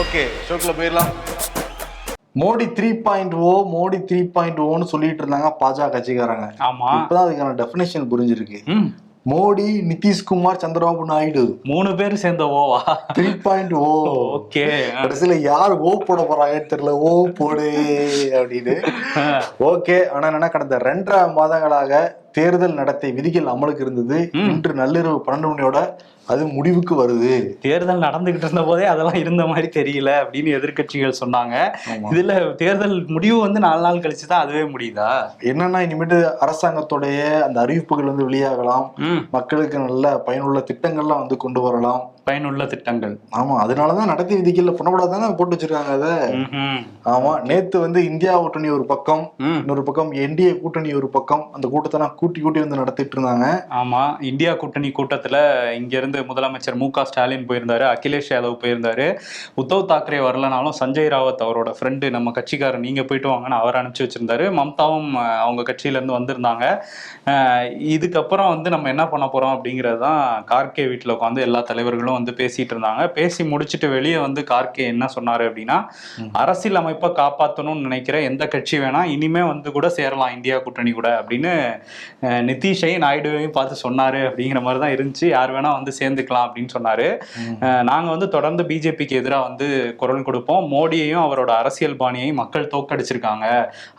Okay ஷோக்கில் போயிடலாம். Modi three point O Modi three point ஓன்னு சொல்லிட்டு இருந்தாங்க பாஜக கட்சிக்காரங்க. ஆமா. இப்பதான் அதுக்கான டெஃபினேஷன் புரிஞ்சிருக்கு. மோடி நிதிஷ்குமார் சந்திரபாபு நாயுடு. மூணு பேர் சேர்ந்த ஓவா த்ரீ பாயிண்ட் ஓ. ஓகே. கடைசியில யார் ஓ போட போறாங்கன்னு தெரியல. ஓ போடு அப்படின்னு. ஓகே ஆனா என்ன கடந்த ரெண்டரை மாதங்களாக தேர்தல் நடத்தை விதிகள் அமலுக்கு இருந்தது. இன்று நள்ளிரவு பன்னெண்டு மணியோட அது முடிவுக்கு வருது. தேர்தல் நடந்துகிட்டு இருந்த போதே அதெல்லாம் இருந்த மாதிரி தெரியல அப்படின்னு எதிர்க்கட்சிகள் சொன்னாங்க. இதுல தேர்தல் முடிவு வந்து நாலு நாள் கழிச்சு தான் அதுவே முடியுதா? என்னன்னா இனிமேட்டு அரசாங்கத்துடைய அந்த அறிவிப்புகள் வந்து வெளியாகலாம். மக்களுக்கு நல்ல பயனுள்ள திட்டங்கள்லாம் வந்து கொண்டு வரலாம். பயனுள்ள திட்டங்கள். ஆமா அதனாலதான் நடத்தை விதிகள்ல பண்ணக்கூடாதானே போட்டு வச்சிருக்காங்க அதை. ஆமா நேத்து வந்து இந்தியா கூட்டணி ஒரு பக்கம் இன்னொரு பக்கம் என்டிஏ கூட்டணி ஒரு பக்கம் அந்த கூட்டத்தை கூட்டி கூட்டி வந்து நடத்திட்டு இருந்தாங்க. ஆமா இந்தியா கூட்டணி கூட்டத்துல இங்க இருந்து முதலமைச்சர் மு க ஸ்டாலின் போயிருந்தாரு அகிலேஷ் யாதவ் போயிருந்தாரு. உத்தவ் தாக்கரே வரலனாலும் சஞ்சய் ராவத் அவரோட ஃப்ரெண்டு நம்ம கட்சிக்காரர் நீங்க போயிட்டு வாங்கன்னு அவர் அனுப்பிச்சு வச்சிருந்தாரு. மம்தாவும் அவங்க கட்சியில இருந்து வந்திருந்தாங்க. இதுக்கப்புறம் வந்து நம்ம என்ன பண்ண போறோம் அப்படிங்கிறது தான் கார்கே வீட்டில் உட்காந்து எல்லா தலைவர்களும் வந்து பேசிட்டு இருந்தாங்க. பேசி முடிச்சுட்டு வெளியே வந்து கார்கே என்ன சொன்னாரு அப்படின்னா அரசியல் அமைப்பை காப்பாற்றணும்னு நினைக்கிற எந்த கட்சி வேணா இனிமே வந்து கூட சேரலாம். இந்தியா கூட்டணி கூட. அப்படின்னு அஹ், நிதிஷை நாயுடுவையும் பார்த்து சொன்னாரு அப்படிங்கிற மாதிரி தான் இருந்துச்சு. யார் வேணா வந்து சேர்ந்துக்கலாம் அப்படின்னு சொன்னாரு. நாங்க வந்து தொடர்ந்து பிஜேபிக்கு எதிராக வந்து குரல் கொடுப்போம். மோடியையும் அவரோட அரசியல் பாணியையும் மக்கள் தோக்கடிச்சிருக்காங்க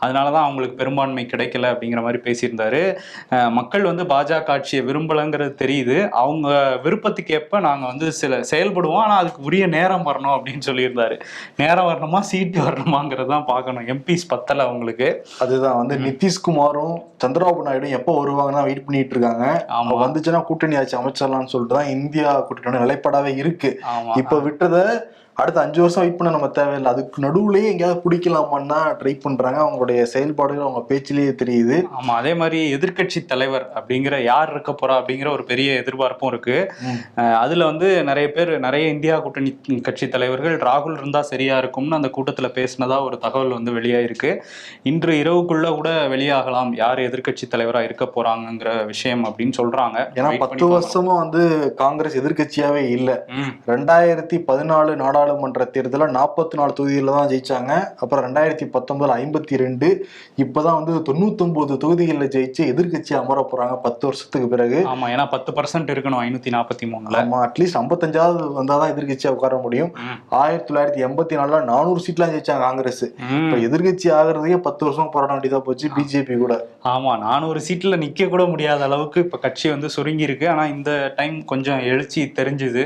அதனாலதான் அவங்களுக்கு பெரும்பான்மை கிடைக்கல அப்படிங்கிற மாதிரி பேசியிருந்தாரு. மக்கள் வந்து பாஜக ஆட்சியை விரும்பலைங்கிறது தெரியுது. அவங்க விருப்பத்துக்கு ஏற்ப நாங்க வந்து சில செயல்படுவோம். ஆனா அதுக்கு உரிய நேரம் வரணும் அப்படின்னு சொல்லியிருந்தாரு. நேரம் வரணுமா சீட்டு வரணுமாங்கிறது தான் பார்க்கணும். எம்பிஸ் பத்தல அவங்களுக்கு. அதுதான் வந்து நிதிஷ்குமாரும் சந்திரபாபு நாயுடும் எப்போ வருவாங்கன்னா வெயிட் பண்ணிட்டு இருக்காங்க. அவங்க வந்துச்சுன்னா கூட்டணி ஆட்சி அமைச்சிடலாம்னு சொல்லிட்டு தான் இந்தியா கூட்டணியோட நிலைப்பாடாவே இருக்கு. இப்ப விட்டத அடுத்த அஞ்சு வருஷம் வெயிட் பண்ண நம்ம தேவையில்லை. அதுக்கு நடுவுலயே எங்கேயாவது பிடிக்கலாமான்னா ட்ரை பண்றாங்க. அவங்களுடைய செயல்பாடுகள் அவங்க பேச்சிலேயே தெரியுது. ஆமா அதே மாதிரி எதிர்க்கட்சி தலைவர் அப்படிங்கிற யார் இருக்க போறா அப்படிங்கிற ஒரு பெரிய எதிர்பார்ப்பும் இருக்கு. அதுல வந்து நிறைய பேர் நிறைய இந்தியா கூட்டணி கட்சி தலைவர்கள் ராகுல் இருந்தா சரியா இருக்கும்னு அந்த கூட்டத்துல பேசினதா ஒரு தகவல் வந்து வெளியாயிருக்கு. இன்று இரவுக்குள்ள கூட வெளியாகலாம். யார் எதிர்க்கட்சி தலைவரா இருக்க போறாங்கங்கிற விஷயம் அப்படின்னு சொல்றாங்க. ஏன்னா பத்து வருஷமா வந்து காங்கிரஸ் எதிர்க்கட்சியாவே இல்ல. ரெண்டாயிரத்தி பதினாலு நாடாளுமன்ற தேர்தல நாற்பத்தி நாலு தொகுதியில தான் ஜெயிச்சாங்க. அப்புறம் ரெண்டாயிரத்தி பத்தொன்பதுல ஐம்பத்தி ரெண்டு இப்பதான் வந்து தொண்ணூத்தொன்பது தொகுதிகளில் ஜெயிச்சு எதிர்க்கட்சி அமர போறாங்க பத்து வருஷத்துக்கு பிறகு. ஆமா ஏன்னா பத்து பர்சன்ட் இருக்கணும் ஐநூத்தி நாற்பத்தி மூணுல. ஆமா அட்லீஸ்ட் ஐம்பத்தஞ்சாவது வந்தாதான் எதிர்க்கட்சியா உட்கார முடியும். ஆயிரத்தி தொள்ளாயிரத்தி எண்பத்தி நாலுல நானூறு சீட்லாம் ஜெயிச்சாங்க காங்கிரஸ். இப்ப எதிர்க்கட்சி ஆகுறதுக்கே பத்து வருஷம் போராட வேண்டியதா போச்சு பிஜேபி கூட. ஆமா நானூறு சீட்ல நிக்க கூட முடியாத அளவுக்கு இப்ப கட்சி வந்து சுருங்கி இருக்கு ஆனா இந்த டைம் கொஞ்சம் எழுச்சி தெரிஞ்சுது.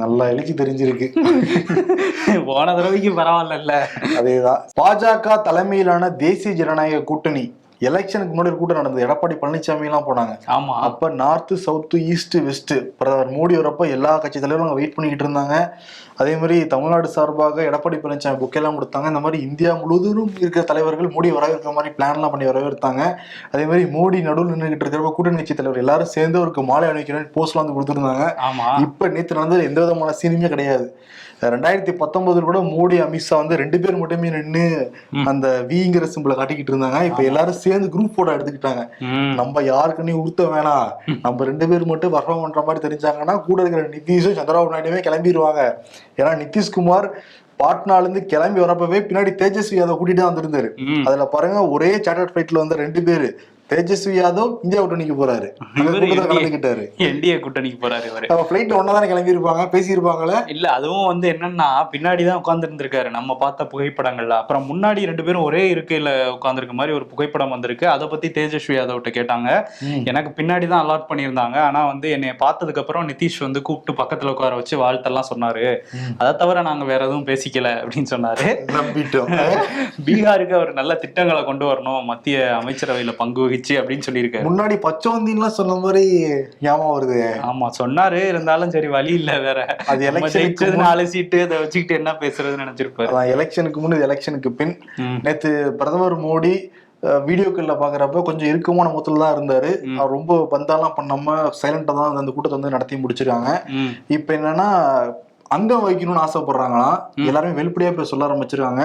நல்லா எழுச்சி தெரிஞ்சிருக்கு. போன தடவைக்கு பரவாயில்ல அதேதான். பாஜக தலைமையிலான தேசிய ஜனநாயக கூட்டணி எலெக்ஷனுக்கு முன்னாடி கூட்டம் நடந்தது. எடப்பாடி பழனிசாமி எல்லாம் போனாங்க. ஆமா. அப்ப நார்த் சவுத் ஈஸ்ட் வெஸ்ட் பிரதமர் மோடி வரப்ப எல்லா கட்சி தலைவரும் வெயிட் பண்ணிக்கிட்டு இருந்தாங்க. அதே மாதிரி தமிழ்நாடு சார்பாக எடப்பாடி பழனிசாமி புக்கெல்லாம் கொடுத்தாங்க. இந்த மாதிரி இந்தியா முழுவதும் இருக்கிற தலைவர்கள் மோடி வரவேற்கிற மாதிரி பிளான்லாம் பண்ணி வரவேற்றாங்க. அதே மாதிரி மோடி நடுவில் நின்றுகிட்டு இருக்கிறப்ப கூட்டணி கட்சி தலைவர் எல்லாரும் சேர்ந்து அவருக்கு மாலை அணிவிக்கிறேன் போஸ்ட்லாம் வந்து கொடுத்துருந்தாங்க. ஆமா. இப்ப நேத்து நடந்தது எந்த விதமான சீனுமே கிடையாது. ரெண்டாயிரத்தி பத்தொன்பதுல கூட மோடி அமித்ஷா வந்து ரெண்டு பேர் மட்டுமே நின்று அந்த விங்கிற சிம்பிளை காட்டிக்கிட்டு இருந்தாங்க. இப்ப எல்லாரும் சேர்ந்து குரூப் போட்டோ எடுத்துக்கிட்டாங்க. நம்ம யாருக்குன்னு உறுத்த வேணாம். நம்ம ரெண்டு பேர் மட்டும் பர்ஃபார்ம் பண்ற மாதிரி தெரிஞ்சாங்கன்னா கூட இருக்கிற நிதிஷும் சந்திரபாபு நாயுடுமே கிளம்பிடுவாங்க ஏன்னா நிதிஷ்குமார் பாட்னால இருந்து கிளம்பி வரப்பவே பின்னாடி தேஜஸ்வி யாதவ் கூட்டிட்டு தான் வந்திருந்தாரு. அதுல பாருங்க ஒரே சார்ட்டர்ட் ஃபிளைட்ல வந்த ரெண்டு பேரு. தேஜஸ்வி யாதவ் இந்தியா கூட்டணிக்கு போறாரு. கலந்துக்கிட்டாரு. என்டிஏ கூட்டணிக்கு போறாரு இவரு. நம்ம ஃபிளைட்ல ஒன்னா கிளம்பி இருப்பாங்க பேசியிருப்பாங்களே இல்ல அதுவும் வந்து என்னன்னா பின்னாடி தான் உட்கார்ந்து இருந்திருக்காரு நம்ம பார்த்த புகைப்படங்கள்ல. அப்புறம் முன்னாடி ரெண்டு பேரும் ஒரே இருக்கையில உட்கார்ந்திருக்க மாதிரி ஒரு புகைப்படம் வந்திருக்கு. அதை பத்தி தேஜஸ்வி யாதவ்ட்ட கேட்டாங்க எனக்கு பின்னாடி தான் அலாட் பண்ணியிருந்தாங்க. ஆனா வந்து என்னை பார்த்ததுக்கு அப்புறம் நிதிஷ் வந்து கூப்பிட்டு பக்கத்துல உட்கார வச்சு வாழ்த்தெல்லாம் சொன்னாரு. அதை தவிர நாங்க வேற எதுவும் பேசிக்கல அப்படின்னு சொன்னாரு. நம்பிட்டோம். பீகாருக்கு அவர் நல்ல திட்டங்களை கொண்டு வரணும். மத்திய அமைச்சரவையில பங்கு வகிச்சு அப்படின்னு சொல்லியிருக்காரு. முன்னாடி பச்சோந்தின்லாம் சொன்ன மாதிரி ஞாபகம் வருது. ஆமா சொன்னாரு இருந்தாலும் சரி வழி இல்ல வேற. அது ஜெயிச்சது நாலு சீட்டு அதை வச்சுக்கிட்டு என்ன பேசுறதுன்னு நினைச்சிருப்பாரு. எலெக்ஷனுக்கு முன்னாடி எலெக்ஷனுக்கு பின். நேத்து பிரதமர் மோடி வீடியோக்கள்ல பாக்குறப்ப கொஞ்சம் இறுக்கமான முகத்துல தான் இருந்தாரு. அவர் ரொம்ப பந்தாலாம் பண்ணாம சைலண்டா தான் அந்த கூட்டத்தை வந்து நடத்தி முடிச்சிருக்காங்க. இப்ப என்னன்னா அங்கம் வைக்கணும்னு ஆசைப்படுறாங்களாம். எல்லாருமே வெளிப்படையா போய் சொல்ல ஆரம்பிச்சிருக்காங்க.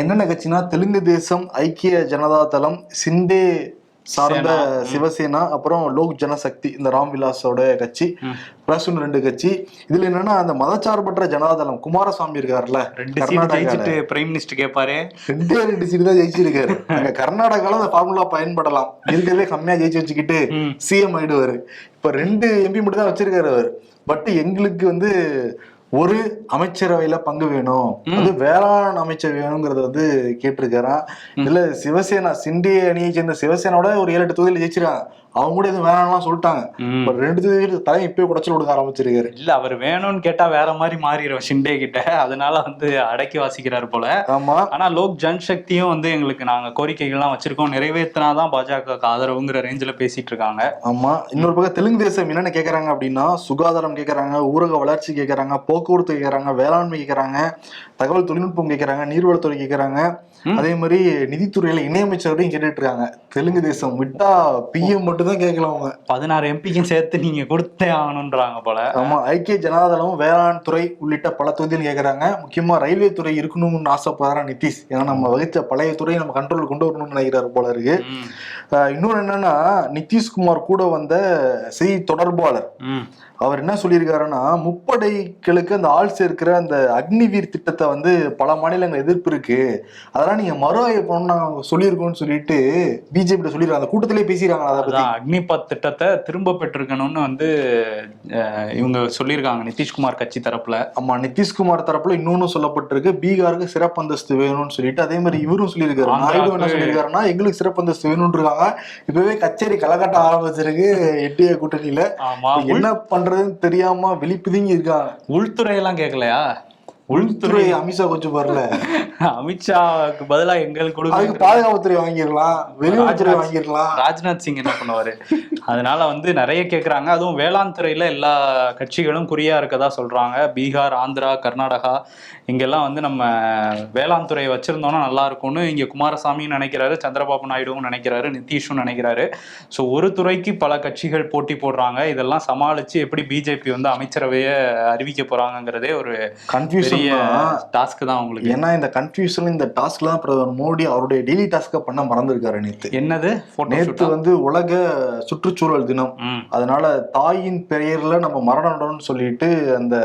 என்னென்ன கட்சினா தெலுங்கு தேசம் ஐக்கிய ஜனதா தளம் சிண்டே சார்ந்த. சிவசேனா அப்புறம் லோக் ஜனசக்தி இந்த ராம்விலாஸோட கட்சி ம். பிளஸ் ஒன்று ரெண்டு கட்சி இதுல என்னன்னா அந்த மதச்சார்பற்ற ஜனதாதளம் குமாரசாமி இருக்காருல்ல சீட். ஜெயிச்சுட்டு பிரைம் மினிஸ்டர் கேட்பாரு ரெண்டே ரெண்டு சீட்டு தான் ஜெயிச்சிருக்காரு அங்க கர்நாடகால அந்த ஃபார்முலா பயன்படலாம் இருக்கிறதே கம்மியா ஜெயிச்சு வச்சுக்கிட்டு. சிஎம் ஆயிடுவாரு இப்ப ரெண்டு எம்பி மட்டும் தான் வச்சிருக்காரு அவர் பட் எங்களுக்கு வந்து ஒரு அமைச்சரவையில பங்கு வேணும். அது வேளாண் அமைச்சர் வேணுங்கிறத வந்து கேட்டிருக்காராம் இதுல சிவசேனா சிண்டி அணியை சேர்ந்த சிவசேனாவோட ஒரு ஏழு எட்டு தொகுதியில் ஜெயிச்சிருக்காங்க. அவங்க கூட எதுவும் வேணாம்லாம் சொல்லிட்டாங்க. இப்ப ரெண்டு தொகுதியில் தலையை இப்பயே குடைச்சல் கொடுக்க ஆரம்பிச்சிருக்காரு. இல்ல அவர் வேணும்னு கேட்டா வேற மாதிரி மாறிடும் ஷிண்டே கிட்ட. அதனால வந்து அடக்கி வாசிக்கிறாரு போல. ஆமா. ஆனா லோக் ஜன்சக்தியும் வந்து எங்களுக்கு நாங்க கோரிக்கைகள்லாம் வச்சிருக்கோம். நிறைவேற்றினாதான் பாஜகவுக்கு ஆதரவுங்கிற ரேஞ்சில பேசிட்டு இருக்காங்க ஆமா. இன்னொரு பக்கம் தெலுங்கு தேசம் என்னென்ன கேக்குறாங்க அப்படின்னா சுகாதாரம் கேக்குறாங்க ஊரக வளர்ச்சி கேக்குறாங்க போக்குவரத்து கேக்குறாங்க வேளாண்மை கேக்குறாங்க. தகவல் தொழில்நுட்பம் கேக்குறாங்க நீர்வளத்துறை கேக்குறாங்க. ம். அதே மாதிரி நிதித்துறையில இணையமைச்சரையும் கேட்டுட்டு இருக்காங்க தெலுங்கு தேசம் விட்டா பிஎம் மட்டும் தான் கேட்கல அவங்க. பதினாறு எம்பிக்கும் சேர்த்து நீங்க கொடுத்தே ஆகணும்ன்றாங்க போல. ஆமா ஐக்கிய ஜனதாதளம் வேளாண் துறை உள்ளிட்ட பல தொகுதியில் கேக்குறாங்க. முக்கியமா ரயில்வே துறை இருக்கணும்னு ஆசைப்படுறாரா நிதிஷ். ஏன்னா நம்ம வகிச்ச பழைய துறையை நம்ம கண்ட்ரோல் கொண்டு வரணும்னு நினைக்கிறாரு போல இருக்கு. இன்னொன்னு என்னன்னா நிதிஷ்குமார் கூட வந்த செய்தி தொடர்பாளர். அவர் என்ன சொல்லியிருக்காருன்னா முப்படைகளுக்கு அந்த ஆள் சேர்க்கிற அந்த அக்னிவீர் திட்டத்தை வந்து பல மாநிலங்கள் எதிர்ப்பு இருக்கு. அதெல்லாம் நீங்க மறு ஆய்வு பண்ணணும் நாங்க சொல்லியிருக்கோம்னு சொல்லிட்டு பிஜேபி சொல்லிருக்காங்க அந்த கூட்டத்திலே பேசியிருக்காங்க அதை பத்தி. அக்னிபத் திட்டத்தை திரும்ப பெற்றிருக்கணும்னு வந்து இவங்க சொல்லியிருக்காங்க நிதிஷ்குமார் கட்சி தரப்புல. ஆமா நிதிஷ்குமார் தரப்புல இன்னொன்னு சொல்லப்பட்டிருக்கு. பீகாருக்கு சிறப்பு அந்தஸ்து வேணும்னு சொல்லிட்டு அதே மாதிரி இவரும் சொல்லியிருக்காரு. நாயுடு என்ன சொல்லியிருக்காருன்னா எங்களுக்கு சிறப்பு அந்தஸ்து வேணும்னு இருக்காங்க. இப்பவே கச்சேரி கலகட்ட ஆரம்பிச்சிருக்கு எட்டிய கூட்டணியில. என்ன பண்றதுன்னு தெரியாம விழிப்புதுங்கி இருக்காங்க. உள்துறை எல்லாம் கேட்கலையா உள்துறை அமித்ஷா கொஞ்சம் வரல. அமித்ஷாவுக்கு பதிலா எங்களுக்கு கொடுக்க பாதுகாப்புத்துறை வாங்கிடலாம் வெளியுறவுத்துறை வாங்கிடலாம். ராஜ்நாத் சிங் என்ன பண்ணுவாரு? அதனால வந்து நிறைய கேக்குறாங்க. அதுவும் வேளாண் துறையில எல்லா கட்சிகளும் குறியா இருக்கதா சொல்றாங்க. பீகார் ஆந்திரா கர்நாடகா இங்கெல்லாம் வந்து நம்ம வேளாண் துறையை வச்சிருந்தோம்னா நல்லா இருக்கும்னு இங்க குமாரசாமியும் நினைக்கிறாரு சந்திரபாபு நாயுடுவும் நினைக்கிறாரு நிதிஷும் நினைக்கிறாரு. ஸோ ஒரு துறைக்கு பல கட்சிகள் போட்டி போடுறாங்க. இதெல்லாம் சமாளிச்சு எப்படி பிஜேபி வந்து அமைச்சரவையை அறிவிக்க போறாங்கங்கிறதே ஒரு கன்ஃபியூஷன் பெரிய டாஸ்க் தான் உங்களுக்கு. ஏன்னா இந்த கன்ஃபியூஷன் இந்த டாஸ்க்ல தான் பிரதமர் மோடி அவருடைய டெய்லி டாஸ்க பண்ண மறந்திருக்காரு நேத்து. என்னது? நேத்து வந்து உலக சுற்றுச்சூழல் தினம். அதனால தாயின் பெயர்ல நம்ம மரணம் நடணும்னு சொல்லிட்டு அந்த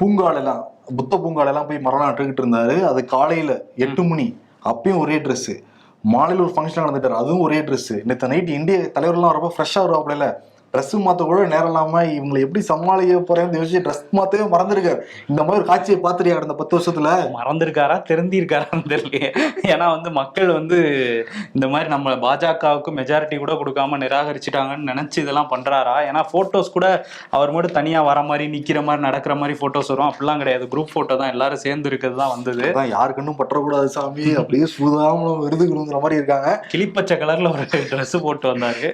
பூங்காலெல்லாம் புத்த பூங்காலெல்லாம் போய் மரணம் நட்டுக்கிட்டு இருந்தாரு. அது காலையில எட்டு மணி. அப்பயும் ஒரே Dress. மாலையில் ஒரு ஃபங்க்ஷன் நடந்துட்டாரு. அதுவும் ஒரே Dress. நேற்று நைட் இந்திய தலைவர்லாம் ரொம்ப ஃப்ரெஷ்ஷாக வருவாப்புல ட்ரெஸ் மாத்த கூட நேரம் இல்லாம இவங்களை எப்படி சமாளிக்க போறேன்னு யோசிச்சு ட்ரெஸ் மாத்தவே மறந்துருக்காரு. இந்த மாதிரி ஒரு காட்சியை பார்த்துருக்கா கடந்த பத்து வருஷத்துல? மறந்திருக்காரா? தெரிந்திருக்காரான்னு தெரியலையே. ஏன்னா வந்து மக்கள் வந்து இந்த மாதிரி நம்ம பாஜகவுக்கு மெஜாரிட்டி கூட கொடுக்காம நிராகரிச்சிட்டாங்கன்னு நினைச்சு இதெல்லாம் பண்றாரா? ஏன்னா போட்டோஸ் கூட அவர் மட்டும் தனியா வர மாதிரி நிக்கிற மாதிரி நடக்கிற மாதிரி போட்டோஸ் வரும். அப்படிலாம் கிடையாது. குரூப் போட்டோ தான். எல்லாரும் சேர்ந்து இருக்கிறது தான் வந்தது. அதான் யாருக்குன்னும் பற்றக்கூடாது சாமி. அப்படியே சூதாம விருதுகணுங்கிற மாதிரி இருக்காங்க. கிளிப்பச்சை கலர்ல ஒரு Dress போட்டு வந்தாரு.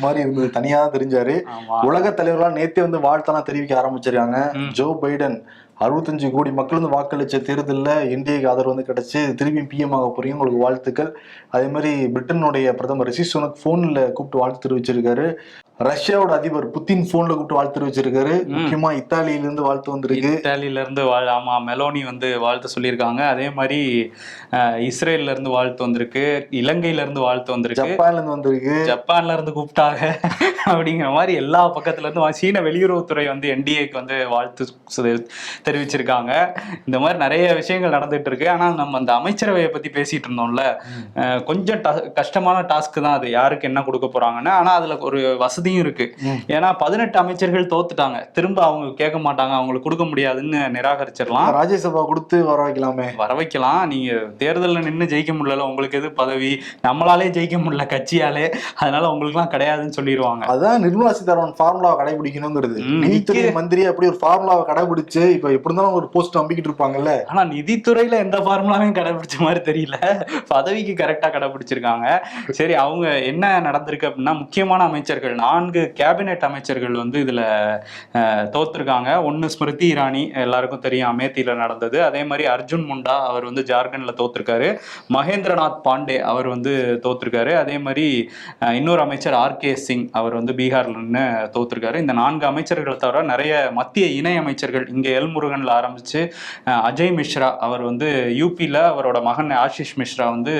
மாதிரி இருந்தது. தனியா தான் தெரிஞ்சாரு. உலக தலைவர்களாம் நேத்தே வந்து வாழ்த்தெல்லாம் தெரிவிக்க ஆரம்பிச்சிருக்காங்க. ஜோ பைடன் அறுபத்தஞ்சு கோடி மக்கள் வந்து வாக்களிச்ச தேர்தலில் இந்தியாவுக்கு ஆதரவு வந்து கிடைச்சு திரும்பி பிஎம் ஆக போறீங்க உங்களுக்கு வாழ்த்துக்கள். அதே மாதிரி பிரிட்டனுடைய பிரதமர் ரிஷி சுனக் போன்ல கூப்பிட்டு வாழ்த்து தெரிவிச்சிருக்காரு. ரஷ்யாவோட அதிபர் புத்தின் போன்ல கூப்பிட்டு வாழ்த்து தெரிவிச்சிருக்காரு. முக்கியமா இத்தாலியில இருந்து வாழ்த்து வந்திருக்கு. இத்தாலியில இருந்து வாழ் ஆமா மெலோனி வந்து வாழ்த்து சொல்லியிருக்காங்க. அதே மாதிரி இஸ்ரேல்ல இருந்து வாழ்த்து வந்திருக்கு. இலங்கையில இருந்து வாழ்த்து வந்திருக்கு. ஜப்பான்ல இருந்து வந்திருக்கு. ஜப்பான்ல இருந்து கூப்பிட்டாங்க. அப்படிங்கிற மாதிரி எல்லா பக்கத்துல இருந்து சீன வெளியுறவுத்துறை வந்து என்டிஏக்கு வந்து வாழ்த்து தெரிவிச்சிருக்காங்க. இந்த மாதிரி நிறைய விஷயங்கள் நடந்துட்டு இருக்கு. ஆனா நம்ம அந்த அமைச்சரவையை பத்தி பேசிட்டு இருந்தோம்ல கொஞ்சம் கஷ்டமான டாஸ்க் தான் அது. யாருக்கு என்ன கொடுக்க போறாங்கன்னு. ஆனா அதுல ஒரு வசதியும் இருக்கு. ஏன்னா பதினெட்டு அமைச்சர்கள் தோத்துட்டாங்க. திரும்ப அவங்க கேட்க மாட்டாங்க. அவங்களுக்கு கொடுக்க முடியாதுன்னு நிராகரிச்சிடலாம். ராஜ்யசபா கொடுத்து வர வைக்கலாமே. வர வைக்கலாம். நீங்க தேர்தல்ல நின்னு ஜெயிக்க முடியல உங்களுக்கு எது பதவி? நம்மளாலே ஜெயிக்க முடியல கட்சியாலே. அதனால உங்களுக்குலாம் கிடையாதுன்னு சொல்லிடுவாங்க. அதான் நிர்மலா சீதாராமன் ஃபார்முலாவை கடைபிடிக்கணுங்கிறது. நீதித்துறை மந்திரி அப்படி ஒரு ஃபார்முலாவை கடைபிடிச்சு இப்ப எப்படி இருந்தாலும் ஒரு போஸ்ட் நம்பிக்கிட்டு இருப்பாங்கல்ல. ஆனா நிதித்துறையில எந்த ஃபார்முலாவையும் கடைபிடிச்ச மாதிரி தெரியல. பதவிக்கு கரெக்டா கடைபிடிச்சிருக்காங்க. சரி அவங்க என்ன நடந்திருக்கு அப்படின்னா முக்கியமான அமைச்சர்கள். நானூறு நான்கு கேபினெட் அமைச்சர்கள் வந்து இதுல தோத்துருக்காங்க. ஒன்னு ஸ்மிருதி இரானி எல்லாருக்கும் தெரியும் அமேத்தியில நடந்தது. அதே மாதிரி அர்ஜுன் முண்டா அவர் வந்து ஜார்க்கண்ட்ல தோத்துருக்காரு. மகேந்திரநாத் பாண்டே அவர் வந்து தோத்துருக்காரு. அதே மாதிரி இன்னொரு அமைச்சர் ஆர் கே சிங் அவர் வந்து பீகார்ல நின்று தோத்துருக்காரு. இந்த நான்கு அமைச்சர்களை தவிர நிறைய மத்திய இணை அமைச்சர்கள் இங்க எல் முருகன்ல ஆரம்பிச்சு அஜய் மிஸ்ரா அவர் வந்து யூபியில அவரோட மகன் ஆஷிஷ் மிஸ்ரா வந்து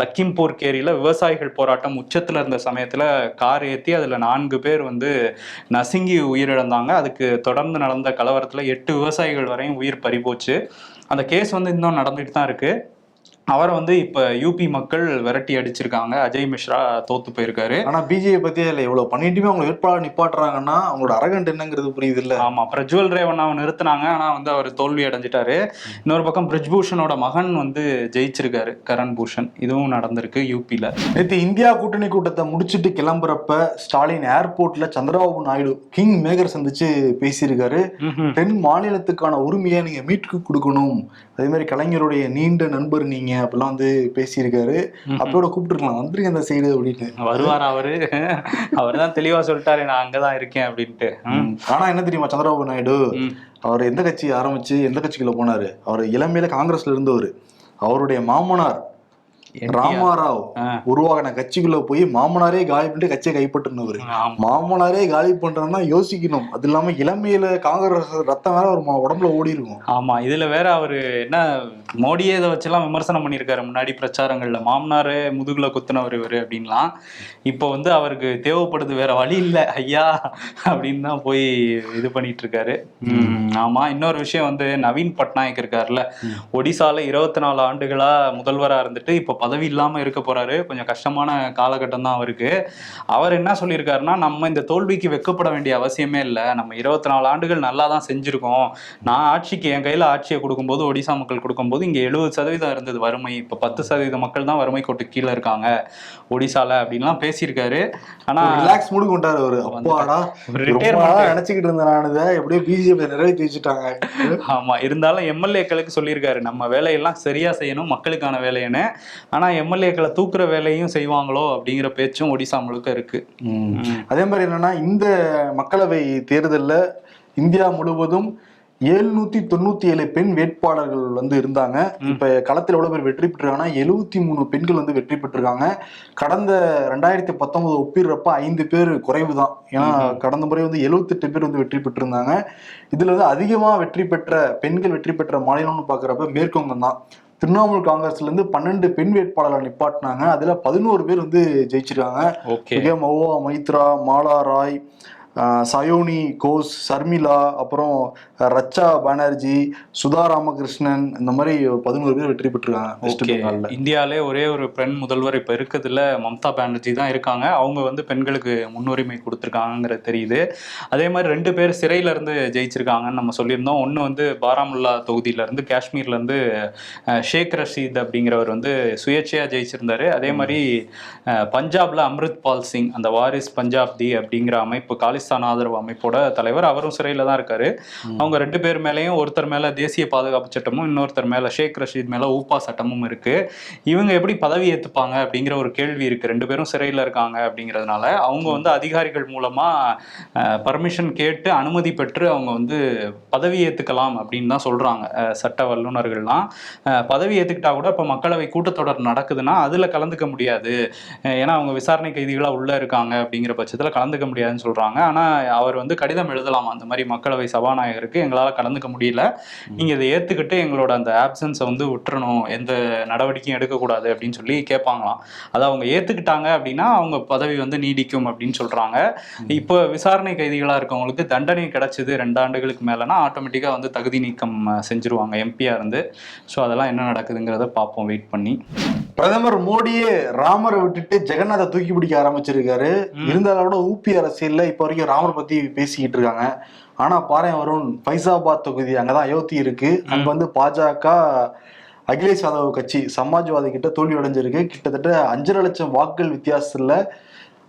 லக்கிம்பூர் கேரியில விவசாயிகள் போராட்டம் உச்சத்துல இருந்த சமயத்துல கார் ஏத்தி அதுல நான்கு பேர் வந்து நசுங்கி உயிரிழந்தாங்க. அதுக்கு தொடர்ந்து நடந்த கலவரத்தில் எட்டு விவசாயிகள் வரையும் உயிர் பறிபோச்சு. அந்த கேஸ் வந்து இன்னும் நடந்துட்டு தான் இருக்குது அவரை வந்து இப்ப யூபி மக்கள் விரட்டி அடிச்சிருக்காங்க. அஜய் மிஸ்ரா தோத்து போயிருக்காரு. ஆனா பிஜேபி பத்தி இல்ல இவ்வளவு பண்ணிட்டுமே அவங்க வேட்பாளர் நிப்பாட்டுறாங்கன்னா அவங்களோட அரகண்ட் என்னங்கிறது புரியுது இல்ல ஆமா பிரஜ்வல் ரேவண்ணாவை நிறுத்தினாங்க. ஆனா வந்து அவர் தோல்வி அடைஞ்சிட்டாரு. இன்னொரு பக்கம் பிரிஜ்பூஷனோட மகன் வந்து ஜெயிச்சிருக்காரு கரண் பூஷன். இதுவும் நடந்திருக்கு யூபில நேத்து இந்தியா கூட்டணி கூட்டத்தை முடிச்சிட்டு கிளம்புறப்ப ஸ்டாலின் ஏர்போர்ட்ல சந்திரபாபு நாயுடு கிங் மேகர் சந்திச்சு பேசியிருக்காரு. தென் மாநிலத்துக்கான உரிமையை நீங்க மீட்கு கொடுக்கணும். அதே மாதிரி கலைஞருடைய நீண்ட நண்பர் நீங்க அப்படிலாம் வந்து பேசியிருக்காரு. அப்போட கூப்பிட்டுருக்கலாம். வந்துருங்க அந்த சைடு அப்படின்னு வருவார் அவரு? அவர் தான் தெளிவா சொல்லிட்டாரு நான் அங்கதான் இருக்கேன் அப்படின்ட்டு. ஆனா என்ன தெரியுமா சந்திரபாபு நாயுடு. அவர் எந்த கட்சி ஆரம்பிச்சு எந்த கட்சிக்குள்ள போனாரு? அவர் இளமையில காங்கிரஸ்ல இருந்தவர். அவருடைய மாமனார். ராமாராவ். உருவாகின கட்சிக்குள்ள போய் மாமனாரே காலி பண்ணிட்டு கட்சியை கைப்பற்றினவர். மாமனாரே காலி பண்றோம்னா யோசிக்கணும். அது இல்லாம இளமையில காங்கிரஸ் ரத்தம் வேற ஒரு உடம்புல ஓடி இருக்கும். ஆமா. இதுல வேற அவரு என்ன மோடியே இதை வச்செல்லாம் விமர்சனம் பண்ணியிருக்காரு முன்னாடி பிரச்சாரங்கள்ல. மாமனாரே முதுகுல குத்துனவர் இவரு அப்படின்லாம். இப்போ வந்து அவருக்கு தேவைப்படுது வேற வழி இல்ல. ஐயா அப்படின்னு தான் போய் இது பண்ணிட்டு இருக்காரு ஆமா. இன்னொரு விஷயம் வந்து நவீன் பட்நாயக் இருக்காருல்ல. ஒடிசால இருபத்தி நாலு ஆண்டுகளா முதல்வரா இருந்துட்டு இப்போ பதவி இல்லாம இருக்க போறாரு. கொஞ்சம் கஷ்டமான காலகட்டம் தான் அவருக்கு. அவர் என்ன சொல்லியிருக்காருன்னா நம்ம இந்த தோல்விக்கு வெக்கப்பட வேண்டிய அவசியமே இல்லை. நம்ம இருபத்தி நாலு ஆண்டுகள் நல்லா தான் செஞ்சிருக்கோம். நான் ஆட்சிக்கு என் கையில ஆட்சியை கொடுக்கும்போது ஒடிசா மக்கள் கொடுக்கும்போது இங்க எழுபது சதவீதம் இருந்தது வறுமை. இப்ப பத்து சதவீத மக்கள் தான் வறுமை கோட்டு கீழே இருக்காங்க. ஒடிசால அப்படின்லாம் பேசியிருக்காரு. ஆனா ரிலாக்ஸ் மூடு கொண்டாரு அவரு. அப்பாடா நினைச்சுக்கிட்டு இருந்த நான் இதை. எப்படியோ பிஜேபி நிறைவேற்றி வச்சுட்டாங்க ஆமா இருந்தாலும் எம்எல்ஏக்களுக்கு சொல்லியிருக்காரு நம்ம வேலையெல்லாம் சரியா செய்யணும் மக்களுக்கான வேலைன்னு. ஆனா எம்எல்ஏக்களை தூக்குற வேலையும் செய்வாங்களோ அப்படிங்கிற பேச்சும் ஒடிசா முழுக்க இருக்கு. அதே மாதிரி என்னன்னா இந்த மக்களவை தேர்தல்ல இந்தியா முழுவதும் எழுநூத்தி தொண்ணூத்தி ஏழு பெண் வேட்பாளர்கள் வந்து இருந்தாங்க. இப்ப களத்தில் எவ்வளவு பேர் வெற்றி பெற்றிருக்காங்கன்னா எழுபத்தி மூணு பெண்கள் வந்து வெற்றி பெற்றிருக்காங்க. கடந்த ரெண்டாயிரத்தி பத்தொன்பது ஒப்பிடுறப்ப ஐந்து பேர் குறைவு தான் ஏன்னா கடந்த முறை வந்து எழுபத்தெட்டு பேர் வந்து வெற்றி பெற்றிருந்தாங்க. இதுல வந்து அதிகமா வெற்றி பெற்ற பெண்கள் வெற்றி பெற்ற மாநிலம்னு பாக்குறப்ப மேற்குவங்கம் தான். திரிணாமுல் காங்கிரஸ்ல இருந்து பன்னெண்டு பெண் வேட்பாளர்களை நிப்பாட்டினாங்க. அதுல பதினோரு பேர் வந்து ஜெயிச்சிருக்காங்க. ஓகே. மௌவா மைத்ரா மாலா ராய் சயோனி கோஸ் சர்மிளா அப்புறம் ரச்சா பானர்ஜி சுதா ராமகிருஷ்ணன் இந்த மாதிரி பதினோரு பேர் வெற்றி பெற்றிருக்காங்க வெஸ்ட் பெங்கால்ல. இந்தியாலே ஒரே ஒரு பெண் முதல்வர் இப்ப இருக்கிறதுல மம்தா பானர்ஜி தான் இருக்காங்க. அவங்க வந்து பெண்களுக்கு முன்னுரிமை கொடுத்துருக்காங்கிறது தெரியுது. அதே மாதிரி ரெண்டு பேர் சிறையில இருந்து ஜெயிச்சிருக்காங்கன்னு நம்ம சொல்லியிருந்தோம். ஒன்று வந்து பாராமுல்லா தொகுதியில இருந்து காஷ்மீர்ல இருந்து அஹ், ஷேக் ரஷீத் அப்படிங்கிறவர் வந்து சுயேட்சையா ஜெயிச்சிருந்தாரு. அதே மாதிரி பஞ்சாப்ல அம்ரித் பால் சிங் அந்த வாரிஸ் பஞ்சாப் தி அப்படிங்கிற அமைப்பு காலிஸ்தான் ஆதரவு அமைப்போட தலைவர். அவரும் சிறையில தான் இருக்காரு. அவங்க ரெண்டு பேர் மேலேயும் ஒருத்தர் மேல தேசிய பாதுகாப்பு சட்டமும் இன்னொருத்தர் மேல ஷேக் ரஷீத் மேல ஊப்பா சட்டமும் இருக்கு. இவங்க எப்படி பதவி ஏத்துப்பாங்க அப்படிங்கிற ஒரு கேள்வி இருக்கு. ரெண்டு பேரும் சிறையில இருக்காங்க அப்படிங்கிறதுனால அவங்க வந்து அதிகாரிகள் மூலமா பர்மிஷன் கேட்டு அனுமதி பெற்று அவங்க வந்து பதவி ஏத்துக்கலாம் அப்படின்னு தான் சொல்றாங்க அஹ், சட்ட வல்லுநர்கள்லாம். பதவி ஏத்துக்கிட்டா கூட இப்ப மக்களவை கூட்டத்தொடர் நடக்குதுன்னா அதுல கலந்துக்க முடியாது. ஏன்னா அவங்க விசாரணை கைதிகளா உள்ள இருக்காங்க அப்படிங்கிற பட்சத்துல கலந்துக்க முடியாதுன்னு சொல்றாங்க. ஆனா அவர் வந்து கடிதம் எழுதலாம். அந்த மாதிரி மக்களவை சபாநாயகருக்கு எங்களால கலந்துக்க முடியல. நீங்க இதை ஏத்துக்கிட்டு எங்களோட அந்த ஆப்சன்ஸை வந்து விட்டுறணும். எந்த நடவடிக்கையும் எடுக்கக்கூடாது அப்படின்னு சொல்லி கேட்பாங்களாம் அதை அவங்க ஏத்துக்கிட்டாங்க அப்படின்னா அவங்க பதவி வந்து நீடிக்கும் அப்படின்னு சொல்றாங்க. இப்போ விசாரணை கைதிகளா இருக்கவங்களுக்கு தண்டனை கிடைச்சது ரெண்டு ஆண்டுகளுக்கு மேலனா ஆட்டோமேட்டிக்கா வந்து தகுதி நீக்கம் செஞ்சுருவாங்க எம்பியா இருந்து. ஸோ அதெல்லாம் என்ன நடக்குதுங்கிறத பார்ப்போம். வெயிட் பண்ணி. பிரதமர் மோடியே ராமரை விட்டுட்டு ஜெகநாதை தூக்கி பிடிக்க ஆரம்பிச்சிருக்காரு. இருந்தாலும் ஊபி அரசியல்ல இப்ப வரைக்கும் ராமர் பத்தி பேசிக்கிட்டு இருக்காங்க. ஆனா பாரு வருண் ஃபைசாபாத் தொகுதி அங்கதான் அயோத்தி இருக்கு. அங்க வந்து பாஜக அகிலேஷ் யாதவ் கட்சி சமாஜ்வாதி கிட்ட தோல்வி அடைஞ்சிருக்கு. கிட்டத்தட்ட அஞ்சரை லட்சம் வாக்குகள் வித்தியாசத்துல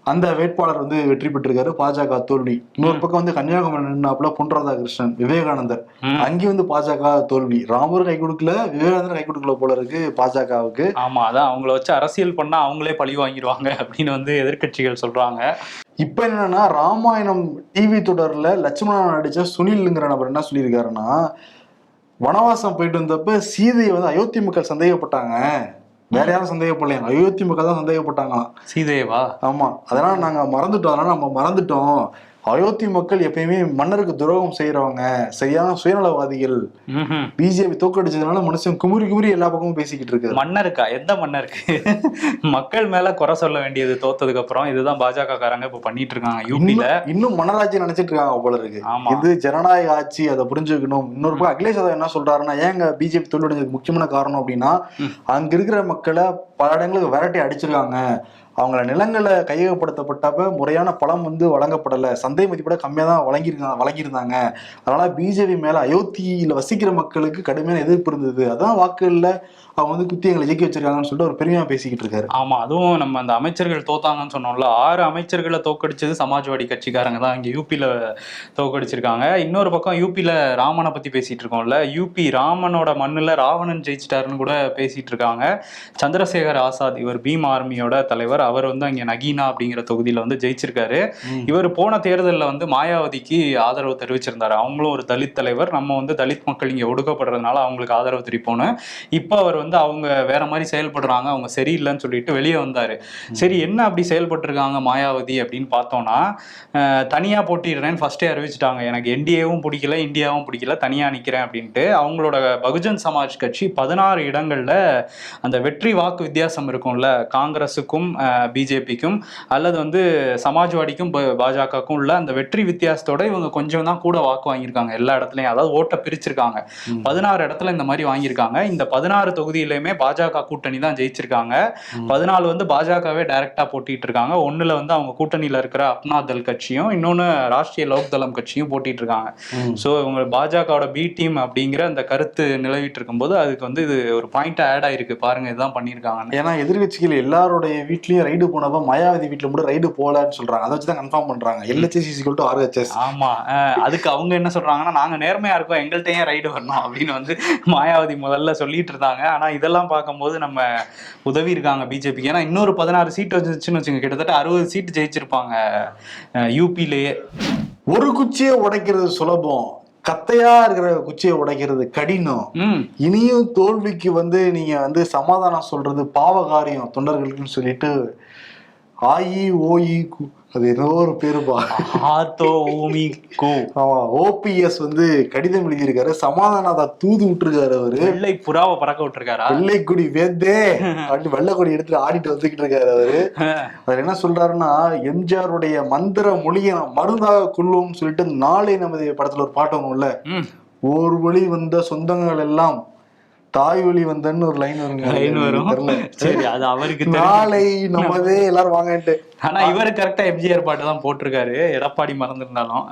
அந்த வேட்பாளர் வந்து வெற்றி பெற்றிருக்காரு. பாஜக தோல்வி. இன்னொரு பக்கம் வந்து கன்னியாகுமரி நின்னாப்புல பொன் ராதாகிருஷ்ணன் விவேகானந்தர். ம். அங்கேயும் வந்து பாஜக தோல்வி. ராமரும் கை கொடுக்கல விவேகானந்தர் கை கொடுக்கல போல இருக்கு பாஜகவுக்கு. ஆமா அதான் அவங்கள வச்சு அரசியல் பண்ணா அவங்களே பழி வாங்கிடுவாங்க அப்படின்னு வந்து எதிர்க்கட்சிகள் சொல்றாங்க. இப்ப என்னன்னா ராமாயணம் டிவி தொடர்ல லட்சுமணன் நடிச்ச சுனில்ங்கிற நபர் என்ன சொல்லியிருக்காருன்னா வனவாசம் போயிட்டு வந்தப்ப சீதையை வந்து அயோத்தி மக்கள் சந்தேகப்பட்டாங்க. வேற யாரும் சந்தேகப்படலையா. அயோத்தி மக்கள் தான் சந்தேகப்பட்டாங்களாம். சீதேவா? ஆமா. அதனால நாங்க மறந்துட்டோம். அதனால நம்ம மறந்துட்டோம். அயோத்தி மக்கள் எப்பயுமே மன்னருக்கு துரோகம் செய்யறவங்க சரியான சுயநலவாதிகள். பிஜேபி தோக்கடிச்சதுனால மனுஷன் குமுறி குமுறி எல்லா பக்கமும் பேசிக்கிட்டு இருக்காரு. மன்னருக்கா? எந்த மன்னருக்கு? மக்கள் மேல குறை சொல்ல வேண்டியது தோத்ததுக்கு அப்புறம் இதுதான் பாஜக காரங்க இப்ப பண்ணிட்டு இருக்காங்க யூபில இன்னும் மன்னராட்சி நினைச்சிட்டு இருக்காங்க போல இருக்கு. இது ஜனநாயக ஆட்சி அதை புரிஞ்சுக்கணும். இன்னொரு பக்கம் அகிலேஷ் யாதவ் என்ன சொல்றாருன்னா ஏங்க பிஜேபி தோல்வியடைஞ்சதுக்கு முக்கியமான காரணம் அப்படின்னா அங்க இருக்கிற மக்களை பல இடங்களுக்கு விரட்டி அடிச்சிருக்காங்க. அவங்கள நிலங்களை கையகப்படுத்தப்பட்டப்ப முறையான பலம் வந்து வழங்கப்படலை. சந்தை மதிப்பிட கம்மியாக தான் வழங்கியிருக்காங்க வழங்கியிருந்தாங்க. அதனால பிஜேபி மேலே அயோத்தியில் வசிக்கிற மக்களுக்கு கடுமையான எதிர்ப்பு இருந்தது. அதான் வாக்குகளில் அவங்க வந்து குத்தி எங்களை இயக்கி வச்சிருக்காங்கன்னு சொல்லிட்டு ஒரு பெருமையாக பேசிக்கிட்டு இருக்காரு. ஆமாம் அதுவும் நம்ம அந்த அமைச்சர்கள் தோத்தாங்கன்னு சொன்னோம்ல ஆறு அமைச்சர்களை தோக்கடிச்சது சமாஜ்வாடி கட்சிக்காரங்க தான். இங்கே யூபியில் தோக்கடிச்சிருக்காங்க இன்னொரு பக்கம் யூபியில் ராமனை பற்றி பேசிகிட்டு இருக்கோம்ல. யூபி ராமனோட மண்ணில் ராவணன் ஜெயிச்சிட்டாருன்னு கூட பேசிகிட்டு இருக்காங்க. சந்திரசேகர் ஆசாத் இவர் பீம் ஆர்மியோட தலைவர். அவர் வந்து அங்க நகீனா அப்படிங்கிற தொகுதியில வந்து ஜெயிச்சிருக்காரு. இவர் போன தேர்தலில் வந்து மாயாவதிக்கு ஆதரவு தெரிவிச்சிருந்தாரு. அவங்களும் ஒரு தலித் தலைவர். நம்ம வந்து தலித் மக்கள் இங்க ஒடுக்கப்படுறதுனால அவங்களுக்கு ஆதரவு தெரிவிப்போன்னு இப்போ அவர் வந்து அவங்க வேற மாதிரி செயல்படுறாங்க. அவங்க சரியில்லைன்னு சொல்லிட்டு வெளியே வந்தாரு. சரி என்ன அப்படி செயல்பட்டிருக்காங்க மாயாவதி அப்படின்னு பார்த்தோம்னா அஹ், தனியா போட்டிடுறேன்னு ஃபர்ஸ்டே அறிவிச்சிட்டாங்க. எனக்கு என்டிஏவும் பிடிக்கல இந்தியாவும் பிடிக்கல தனியா நிக்கிறேன் அப்படின்ட்டு. அவங்களோட பகுஜன் சமாஜ் கட்சி பதினாறு இடங்கள்ல அந்த வெற்றி வாக்கு வித்தியாசம் இருக்கும்ல. காங்கிரஸுக்கும் பிஜேபிக்கும் அல்லது வந்து சமாஜ்வாடிக்கும் பாஜகவுக்கும் உள்ள அந்த வெற்றி வித்தியாசத்தோட இவங்க கொஞ்சம் தான் கூட வாக்கு வாங்கியிருக்காங்க. எல்லா இடத்துலயும். அதாவது ஓட்டை பிரிச்சிருக்காங்க. பதினாறு இடத்துல இந்த மாதிரி வாங்கியிருக்காங்க. இந்த பதினாறு தொகுதியிலுமே பாஜக கூட்டணி தான் ஜெயிச்சிருக்காங்க. பதினாலு வந்து பாஜகவே டைரக்டா போட்டிட்டு இருக்காங்க ஒண்ணுல வந்து அவங்க கூட்டணியில இருக்கிற அப்னா தள் கட்சியும் இன்னொன்னு ராஷ்டிரிய லோக் தளம் கட்சியும் போட்டிட்டு இருக்காங்க. ஸோ இவங்க பாஜகவோட பி டீம் அப்படிங்கிற அந்த கருத்து நிலவிட்டு இருக்கும்போது அதுக்கு வந்து இது ஒரு பாயிண்ட் ஆட் ஆயிருக்கு. பாருங்க இதுதான் பண்ணியிருக்காங்க. ஏன்னா எதிர்கட்சிகள் எல்லாருடைய வீட்லயும் ரைடு போனப்ப மாயாவதி வீட்டுல மட்டும் ரைடு போகலன்னு சொல்றாங்க. அதை வச்சுதான் கன்ஃபார்ம் பண்றாங்க. எல்ஹெச்எஸ் டு ஆர்ஹெச்எஸ் ஆமா. அதுக்கு அவங்க என்ன சொல்றாங்கன்னா நாங்க நேர்மையா இருக்கோம். எங்கள்கிட்ட ஏன் ரைடு வரணும். அப்படின்னு வந்து மாயாவதி முதல்ல சொல்லிட்டு இருந்தாங்க. ஆனா இதெல்லாம் பார்க்கும்போது நம்ம உதவி இருக்காங்க பிஜேபிக்கு ஏன்னா இன்னொரு பதினாறு சீட் வந்துச்சுன்னு வச்சுங்க. கிட்டத்தட்ட அறுபது சீட் ஜெயிச்சிருப்பாங்க யூபிலேயே ஒரு குச்சியை உடைக்கிறது சுலபம். கத்தையா இருக்கிற குச்சியை உடைக்கிறது கடினம். இனியும் தோல்விக்கு வந்து நீங்க வந்து சமாதானம் சொல்றது பாவகாரியம் தொண்டர்களுக்குன்னு சொல்லிட்டு ஆயி ஓயி கு- அது ஏதோ ஒரு பேருப்பா. ஆத்தோ ஊமி கோ. ஆமா ஓபிஎஸ் வந்து கடிதம் எழுதியிருக்காரு சமாதானத்தை தூது விட்டுருக்காரு அவரு. வெள்ளை புறாவை பறக்க விட்டுருக்காரா? வெள்ளைக்குடி வேந்தே அப்படி வெள்ளைக்குடி எடுத்துட்டு ஆடிட்டு வந்துகிட்டு இருக்காரு அவரு. அவர் என்ன சொல்றாருன்னா எம்ஜிஆருடைய மந்திர மொழியை மருந்தாக கொள்வோம்னு சொல்லிட்டு நாளை நமது படத்துல ஒரு பாட்டு வரும்ல. ஓர் வழி வந்த சொந்தங்கள் எல்லாம் தாய் வழி வந்தன்னு ஒரு லைன் வருங்க. லைன் வரும். சரி அது அவருக்கு நாளை நமதே எல்லாரும் வாங்கன்ட்டு. ஆனா இவரு கரெக்டா எம்ஜிஆர் பாட்டு தான் போட்டிருக்காரு. எடப்பாடி மறந்துருந்தாலும்?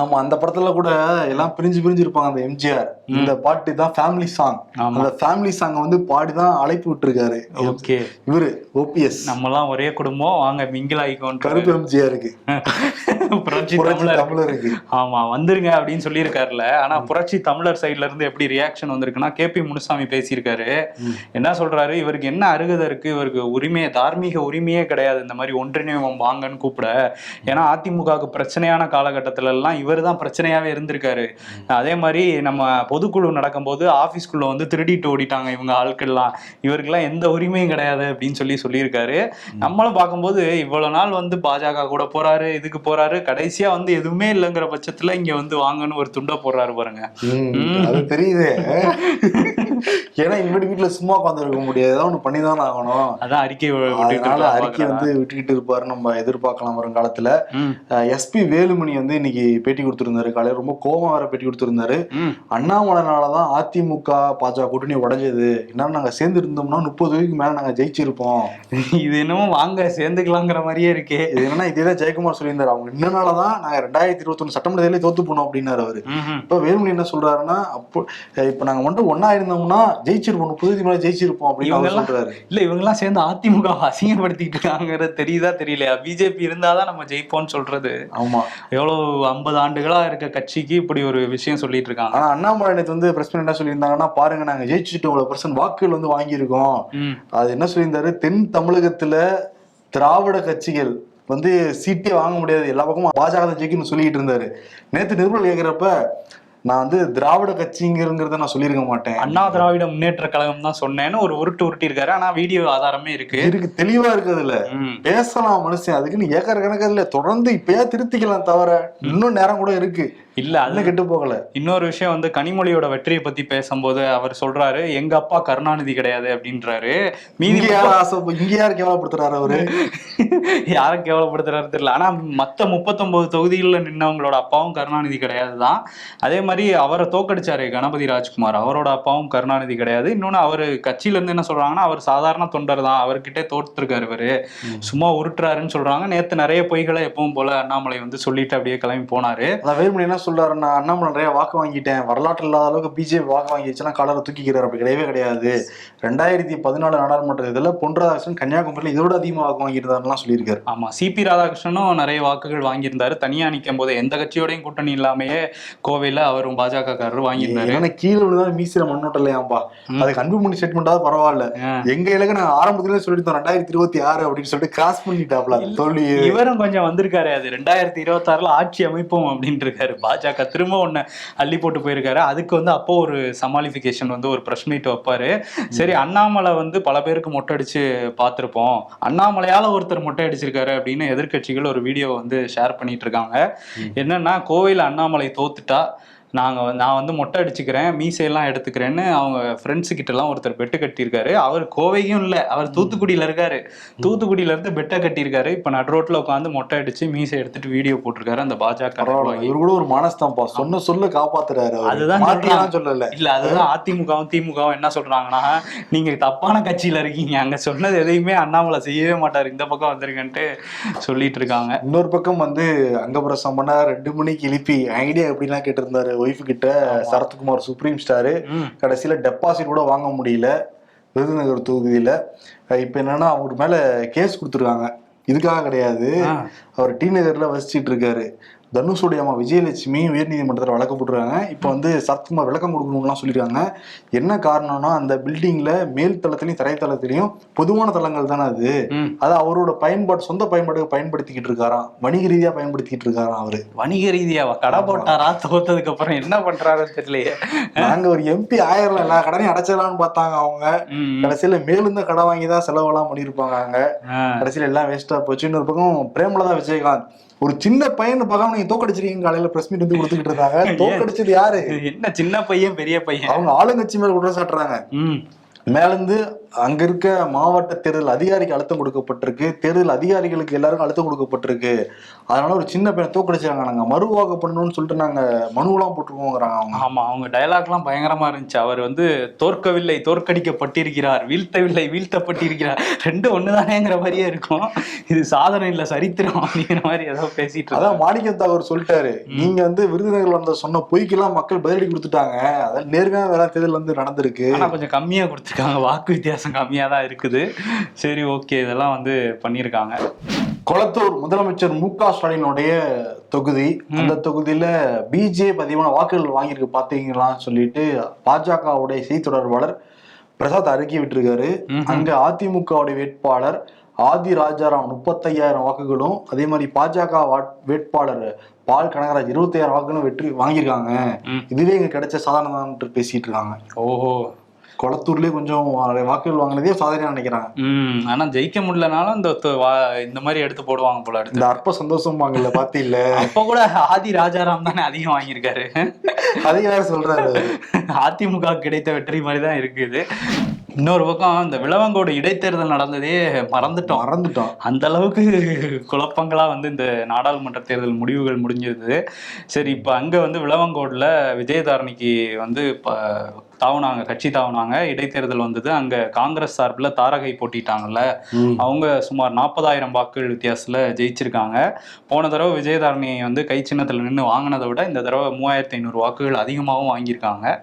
ஆமா அந்த படத்துல கூட எல்லாம் பிரிஞ்சு பிரிஞ்சு இருப்பாங்க அந்த எம்ஜிஆர் இந்த பாட்டு தான் ஃபேமிலி சாங். அந்த ஃபேமிலி சாங் வந்து பாடிதான் அழைப்பு விட்டுருக்காரு. ஓகே. இவரு ஓபிஎஸ் நம்மலாம் ஒரே குடும்பம். வாங்க மிங்கில் ஆயிக்கோன்ட்டு கருப்பு எம்ஜிஆருக்கு புரட்சி புரட்சி தமிழர். தமிழருக்கு. ஆமா வந்துருங்க அப்படின்னு சொல்லியிருக்காருல. ஆனா புரட்சி தமிழர் சைடுல இருந்து எப்படி ரியாக்ஷன் வந்திருக்குன்னா கேபி முனுசாமி பேசியிருக்காரு. என்ன சொல்றாரு? இவருக்கு என்ன அருகதை இருக்கு? இவருக்கு உரிமையே தார்மீக உரிமையே கிடையாது. இந்த மாதிரி ஒன்றிணைவம் வாங்கன்னு கூப்பிட. ஏன்னா அதிமுகவுக்கு பிரச்சனையான காலகட்டத்துல எல்லாம் இவர் தான் பிரச்சனையாவே இருந்திருக்காரு. அதே மாதிரி நம்ம பொதுக்குழு நடக்கும்போது ஆபீஸ்க்குள்ள வந்து திருடிட்டு ஓடிட்டாங்க இவங்க ஆட்கள்லாம். இவருக்கெல்லாம் எந்த உரிமையும் கிடையாது அப்படின்னு சொல்லி சொல்லியிருக்காரு. நம்மளும் பார்க்கும்போது இவ்வளவு நாள் வந்து பாஜக கூட போறாரு இதுக்கு போறாரு. கடைசியா வந்து எதுவுமே இல்லைங்கிற பட்சத்துல இங்க வந்து வாங்கன்னு ஒரு துண்டை போடுறாரு பாருங்க. அது தெரியுது. ஏன்னா இவங்க வீட்டுல சும்மா உட்காந்து இருக்க முடியாது. ஏதாவது ஒண்ணு பண்ணிதான் ஆகணும். அதான் அறிக்கை அதனால அறிக்கை வந்து விட்டுக்கிட்டு இருப்பாரு நம்ம எதிர்பார்க்கலாம் வருங்காலத்துல. எஸ்பி வேலுமணி வந்து இன்னைக்கு பேட்டி கொடுத்திருந்தாரு. காலையில ரொம்ப கோபம் வர பேட்டி கொடுத்திருந்தாரு. அண்ணாமலைனாலதான் அதிமுக பாஜக கூட்டணி உடைஞ்சது. என்ன நாங்க சேர்ந்து இருந்தோம்னா முப்பது வயதுக்கு மேல நாங்க ஜெயிச்சிருப்போம். இது என்னமோ வாங்க சேர்ந்துக்கலாங்கிற மாதிரியே இருக்கே. இது என்னன்னா இதேதான் ஜெயக்குமார் சொல்லியிருந்தாரு. அவங்க இன்னனாலதான் நாங்க ரெண்டாயிரத்தி இருபத்தி ஒண்ணு சட்டமன்ற தேர்தலே தோத்து போனோம் அப்படின்னாரு அவரு. இப்ப வேலுமணி என்ன சொல்றாருன்னா அப்போ இப்ப நாங்க மட்டும் ஒன்னா இருந்தோம்னா இருந்தோம்னா ஜெயிச்சிருப்போம். முப்பது மேல ஜெயிச்சிருப்போம் அப்படின்னு இவங்கெல்லாம் சொல்றாரு. இல்ல இவங்க எல்லாம் சேர்ந்து அதிமுக அசிங்கப்படுத்திட்டு இருக்காங்கிறது தெரியுதா தெரியலையா? பிஜேபி இருந்தாதான் நம்ம ஜெயிப்போம்னு சொல்றது. ஆமா. எவ்வளவு ஐம்பது ஆண்டுகளா இருக்க கட்சிக்கு இப்படி ஒரு விஷயம் சொல்லிட்டு இருக்காங்க. ஆனா அண்ணாமலை நேத்து வந்து பிரஸ் என்ன சொல்லியிருந்தாங்கன்னா பாருங்க நாங்க ஜெயிச்சுட்டு இவ்வளவு பர்சன்ட் வாக்குகள் வந்து வாங்கியிருக்கோம். அது என்ன சொல்லியிருந்தாரு? தென் தமிழகத்துல திராவிட கட்சிகள் வந்து சீட்டே வாங்க முடியாது. எல்லா பக்கமும் பாஜக தான் ஜெயிக்கணும்னு சொல்லிட்டு இருந்தாரு. நேத்து நிருபல் கேக்குறப்ப நான் வந்து திராவிட கட்சிங்கிறத நான் சொல்லியிருக்க மாட்டேன். அண்ணா திராவிட முன்னேற்ற கழகம் தான் சொன்னேன்னு ஒரு உருட்டு உருட்டி இருக்காரு. ஆனா வீடியோ ஆதாரமே இருக்கு. இருக்கு தெளிவா இருக்குதுல்ல ம். பேசலாம் மனுஷன். அதுக்குன்னு ஏக்கர் கணக்கில் தொடர்ந்து இப்பயா திருத்திக்கலாம் தவிர இன்னும் நேரம் கூட இருக்கு. இல்ல அது இன்னும் கெட்டு போகல. இன்னொரு விஷயம் வந்து கனிமொழியோட வெற்றியை பத்தி பேசும்போது அவர் சொல்றாரு எங்க அப்பா கருணாநிதி கிடையாது அப்படின்றாரு. மீதி யார் ஆசை இங்க யார் கேவலப்படுத்துறாரு அவரு? யாரை கேவலப்படுத்துறாரு தெரியல. ஆனா மத்த முப்பத்தொன்பது தொகுதிகளில் நின்னவங்களோட அப்பாவும் கருணாநிதி கிடையாது தான் அதே மாதிரி அவரை தோக்கடிச்சாரு கணபதி ராஜ்குமார். அவரோட அப்பாவும் கருணாநிதி கிடையாது. இன்னொன்னு அவர் கட்சியில இருந்து என்ன சொல்றாங்கன்னா அவர் சாதாரண தொண்டர் தான் அவர்கிட்ட தோற்றுருக்காரு இவரு. சும்மா உருட்டுறாருன்னு சொல்றாங்க. நேத்து நிறைய பொய்களை எப்பவும் போல அண்ணாமலை வந்து சொல்லிட்டு அப்படியே கிளம்பி போனாரு. என்ன சொல்றாருன்னா அண்ணாமலை நிறைய வாக்கு வாங்கிட்டேன். வரலாற்று இல்லாத அளவுக்கு பிஜேபி வாக்கு வாங்கிடுச்சுன்னா காலரை தூக்கிக்கிறார். அப்படி கிடையவே கிடையாது. ரெண்டாயிரத்தி பதினாலு நாடாளுமன்ற இதுல பொன் ராதாகிருஷ்ணன் கன்னியாகுமரியில இதோட அதிகமா வாக்கு வாங்கியிருந்தாருலாம் சொல்லியிருக்காரு. ஆமா சிபி ராதாகிருஷ்ணனும் நிறைய வாக்குகள் வாங்கியிருந்தாரு. தனியா நிக்கும் போது எந்த கட்சியோடையும் கூட்டணி இல்லாமயே கோவையில அவரும் பாஜக காரர் வாங்கியிருந்தாரு. ஏன்னா கீழே விழுந்தாலும் மீசில மண்ணோட்டம் இல்லையாம்பா. அதுக்கு அன்புமணி ஸ்டேட்மெண்டாவது பரவாயில்ல. எங்க இலக்கு நாங்க ஆரம்பத்திலே சொல்லிட்டோம் ரெண்டாயிரத்தி இருபத்தி ஆறு அப்படின்னு சொல்லிட்டு கிராஸ் பண்ணிட்டாப்ல தோல்வி இவரும் கொஞ்சம் வந்திருக்காரு அது ரெண்டாயிரத்தி இருபத்தி ஆறுல ஆட்சி அமைப்போம் அப்படின்ட்டு இருக்காரு. பாஜக திரும்ப ஒண்ணு அள்ளி போட்டு போயிருக்காரு. அதுக்கு வந்து அப்போ ஒரு சமாளிபிகேஷன் வந்து ஒரு பிரஸ் மீட் வைப்பாரு. சரி அண்ணாமலை வந்து பல பேருக்கு மொட்டை அடிச்சு பார்த்திருப்போம். அண்ணாமலையால ஒருத்தர் மொட்டை அடிச்சிருக்காரு அப்படின்னு எதிர்க்கட்சிகள் ஒரு வீடியோ வந்து ஷேர் பண்ணிட்டு இருக்காங்க. என்னன்னா கோவையில் அண்ணாமலை தோத்துட்டா நாங்க வந்து- நான் வந்து மொட்டை அடிச்சுக்கிறேன் மீசையெல்லாம் எடுத்துக்கிறேன்னு அவங்க ஃப்ரெண்ட்ஸ் கிட்ட எல்லாம் ஒருத்தர் பெட்டு கட்டியிருக்காரு. அவர் கோவையும் இல்ல அவர் தூத்துக்குடியில இருக்காரு. தூத்துக்குடியில இருந்து பெட்டை கட்டியிருக்காரு. இப்ப நடு ரோட்ல உட்காந்து மொட்டை அடிச்சு மீசை எடுத்துட்டு வீடியோ போட்டிருக்காரு அந்த பாஜக. இவரு கூட ஒரு மனஸ்தான்ப்பா சொன்ன சொல்ல காப்பாத்துறாரு. அதுதான் சொல்லல. இல்ல அதுதான் அதிமுகவும் திமுகவும் என்ன சொல்றாங்கன்னா நீங்க தப்பான கட்சியில இருக்கீங்க. அங்க சொன்னது எதையுமே அண்ணாமலை செய்யவே மாட்டாரு. இந்த பக்கம் வந்திருக்கன்ட்டு சொல்லிட்டு இருக்காங்க. இன்னொரு பக்கம் வந்து அங்கபிரசம் பண்ண ரெண்டு மணிக்கு எழுப்பி ஐடியா எப்படிலாம் கேட்டிருந்தாரு ஒய்ஃபு கிட்ட சரத்குமார் சுப்ரீம் ஸ்டாரு. கடைசியில டெபாசிட் கூட வாங்க முடியல. விருதுநகர் தொகுதியில. இப்ப என்னன்னா அவங்க மேல கேஸ் கொடுத்துருக்காங்க. இதுக்காக கிடையாது. அவர் டி நகர்ல வசிச்சிட்டு இருக்காரு. தனுஷுடைய அம்மா விஜயலட்சுமி உயர்நீதிமன்றத்தில் வழக்கு போட்டுருக்காங்க இப்போ வந்து சரத்குமார் விளக்கம் கொடுக்கணும்லாம் சொல்லியிருக்காங்க என்ன காரணம்னா அந்த பில்டிங்ல மேல் தளத்திலையும் தரைத்தளத்திலையும் பொதுவான தளங்கள் தானே அது. அதை அவரோட பயன்பாடு சொந்த பயன்பாட்டுக்கு பயன்படுத்திக்கிட்டு இருக்காராம். வணிக ரீதியா பயன்படுத்திக்கிட்டு இருக்காராம் அவரு. வணிக ரீதியாவா? கடை போட்டாரா? தோத்ததுக்கு அப்புறம் என்ன பண்றாருன்னு தெரியலையே. நாங்க ஒரு எம்பி ஆயிரலாம் எல்லா கடனையும் அடைச்சிடலாம்னு பார்த்தாங்க அவங்க. கடைசியில தான் கடை வாங்கி தான் செலவெல்லாம் பண்ணியிருப்பாங்க அங்க. கடைசியில எல்லாம் வேஸ்டா போச்சு. இன்னொரு பக்கம் பிரேமலதா விஜயகாந்த். ஒரு சின்ன பையன் பார்க்காம நீங்க தோக்கடிச்சிருக்கீங்க காலையில பிரஸ் மீட் வந்து கொடுத்துக்கிட்டு இருந்தாங்க தோக்கடிச்சது யாரு? என்ன சின்ன பையன் பெரிய பையன். அவங்க ஆளுங்கட்சி மேல குற்றம் சாட்டுறாங்க மேலிருந்து அங்க இருக்க மாவட்ட தேர்தல் அதிகாரிக்கு அழுத்தம் கொடுக்கப்பட்டிருக்கு. தேர்தல் அதிகாரிகளுக்கு எல்லாருக்கும் அழுத்தம் கொடுக்கப்பட்டிருக்கு. அதனால ஒரு சின்ன பையனை தோக்கடிச்சாங்க நாங்க மறுவாக்கு பண்ணணும்னு சொல்லிட்டு நாங்க மனுவெல்லாம் போட்டுருவோங்கிறாங்க அவங்க. ஆமா அவங்க டயலாக்லாம் பயங்கரமா இருந்துச்சு. அவர் வந்து தோற்கவில்லை தோற்கடிக்கப்பட்டிருக்கிறார் வீழ்த்தவில்லை வீழ்த்தப்பட்டிருக்கிறார். ரெண்டு ஒண்ணுதானேங்கிற மாதிரியே இருக்கும். இது சாதனை இல்ல சரித்திரம் அப்படிங்கிற மாதிரி ஏதோ பேசிட்டு அதான் மாணிக்கத்தா அவர் சொல்லிட்டாரு. நீங்க வந்து விருதுநகர்ல வந்த சொன்ன பொய்க்கெல்லாம் மக்கள் பதிலடி கொடுத்துட்டாங்க. அதான் நேர்மையான வேலை தேர்தல் வந்து நடந்திருக்கு. கொஞ்சம் கம்மியா கொடுத்துருக்காங்க வாக்கு வித்தியாசம் கம்மியா தான் இருக்குது. சரி ஓகே. இதெல்லாம் வந்து பண்ணியிருக்காங்க. கொளத்தூர் முதலமைச்சர் மு க ஸ்டாலினுடைய தொகுதி. அந்த தொகுதியில பிஜேபி அதிகமான வாக்குகள் வாங்கியிருக்கு பாத்தீங்களான்னு சொல்லிட்டு பாஜகவுடைய செய்தி தொடர்பாளர் பிரசாத் அறிக்கை விட்டிருக்காரு. அங்க அதிமுகவுடைய வேட்பாளர் ஆதி ராஜாராம் முப்பத்தையாயிரம் வாக்குகளும் அதே மாதிரி பாஜக வேட்பாளர் பால் கனகராஜ் இருபத்தையாயிரம் வாக்குகளும் வெற்றி வாங்கியிருக்காங்க. இதுவே இங்க கிடைச்ச சாதாரண பேசிட்டு இருக்காங்க. ஓஹோ. கொளத்தூர்லயே கொஞ்சம் வாக்குகள் வாங்கினதே சாதனையா நினைக்கிறாங்க. ம் ஆனா ஜெயிக்க முடியலனாலும் இந்த இந்த மாதிரி எடுத்து போடுவாங்க போல இந்த அற்ப சந்தோஷம் வாங்கல பாத்தீங்கள அப்ப கூட ஆதி ராஜாராம் தானே அதிகம் வாங்கியிருக்காரு. அதே வேற சொல்றாரு. அதிமுக கிடைத்த வெற்றி மாதிரி தான் இருக்குது. இன்னொரு பக்கம் இந்த விளவங்கோடு இடைத்தேர்தல் நடந்ததே மறந்துட்டோம். மறந்துட்டோம். அந்த அளவுக்கு குழப்பங்களா வந்து இந்த நாடாளுமன்ற தேர்தல் முடிவுகள் முடிஞ்சிருது சரி இப்போ அங்க வந்து விளவங்கோடுல விஜயதாரணிக்கு வந்து தாவுனாங்க கட்சி தாவுனாங்க. இடைத்தேர்தல் வந்தது. அங்க காங்கிரஸ் சார்பில் தாரகை போட்டிட்டாங்கல்ல. அவங்க சுமார் நாற்பதாயிரம் வாக்குகள் வித்தியாசத்துல ஜெயிச்சிருக்காங்க. போன தடவை விஜயதாரணி வந்து கை சின்னத்தில் நின்று வாங்கினதை விட இந்த தடவை மூவாயிரத்தி ஐநூறு வாக்குகள் அதிகமாகவும் வாங்கியிருக்காங்க.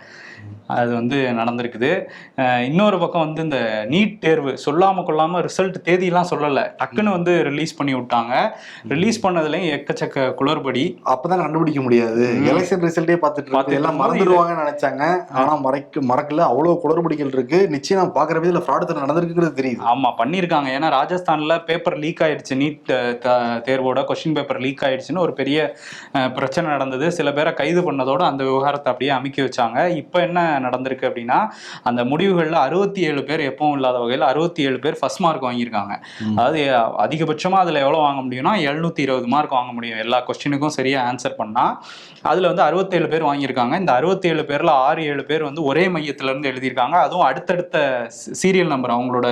அது வந்து நடந்திருக்குது. இன்னொரு பக்கம் வந்து இந்த நீட் தேர்வு சொல்லாம கொள்ளாம ரிசல்ட் தேதியெல்லாம் சொல்லலை. டக்குன்னு வந்து ரிலீஸ் பண்ணி விட்டாங்க. ரிலீஸ் பண்ணதுலயும் எக்கச்சக்க குளறுபடி. அப்பதான் கண்டுபிடிக்க முடியாது. எலெக்ஷன் ரிசல்ட்டே பார்த்துட்டு எல்லாம் மறந்துடுவாங்கன்னு நினைச்சாங்க. ஆனா மறைக்க மறக்கல. அவ்வளவு குளறுபடிகள் இருக்கு. நிச்சயம் நான் விதத்துல ஃப்ராடு நடந்திருக்குங்கிறது தெரியுது. ஆமா பண்ணியிருக்காங்க. ஏன்னா ராஜஸ்தான்ல பேப்பர் லீக் ஆயிடுச்சு. நீட் தேர்வோட கொஸ்டின் பேப்பர் லீக் ஆயிடுச்சுன்னு ஒரு பெரிய பிரச்சனை நடந்தது. சில பேரை கைது பண்ணதோட அந்த விவகாரத்தை அப்படியே அமுக்கி வச்சாங்க. இப்போ என்ன நடந்திருக்கு அப்படின்னா அந்த முடிவுகளில் அறுபத்தி ஏழு பேர் எப்பவும் இல்லாத வகையில் அறுபத்தி ஏழு பேர் ஃபர்ஸ்ட் மார்க் வாங்கியிருக்காங்க. அதாவது அஹ், அதிகபட்சமா அதுல எவ்வளவு வாங்க முடியும்னா எழுநூத்தி இருபது மார்க் வாங்க முடியும். எல்லா கொஸ்டினுக்கும் சரியா ஆன்சர் பண்ணா. அதுல வந்து அறுபத்தேழு பேர் வாங்கியிருக்காங்க. இந்த அறுபத்தேழு பேர்ல ஆறு ஏழு பேர் வந்து ஒரே மையத்துல இருந்து எழுதியிருக்காங்க. அதுவும் அடுத்தடுத்த சீரியல் நம்பர் அவங்களோட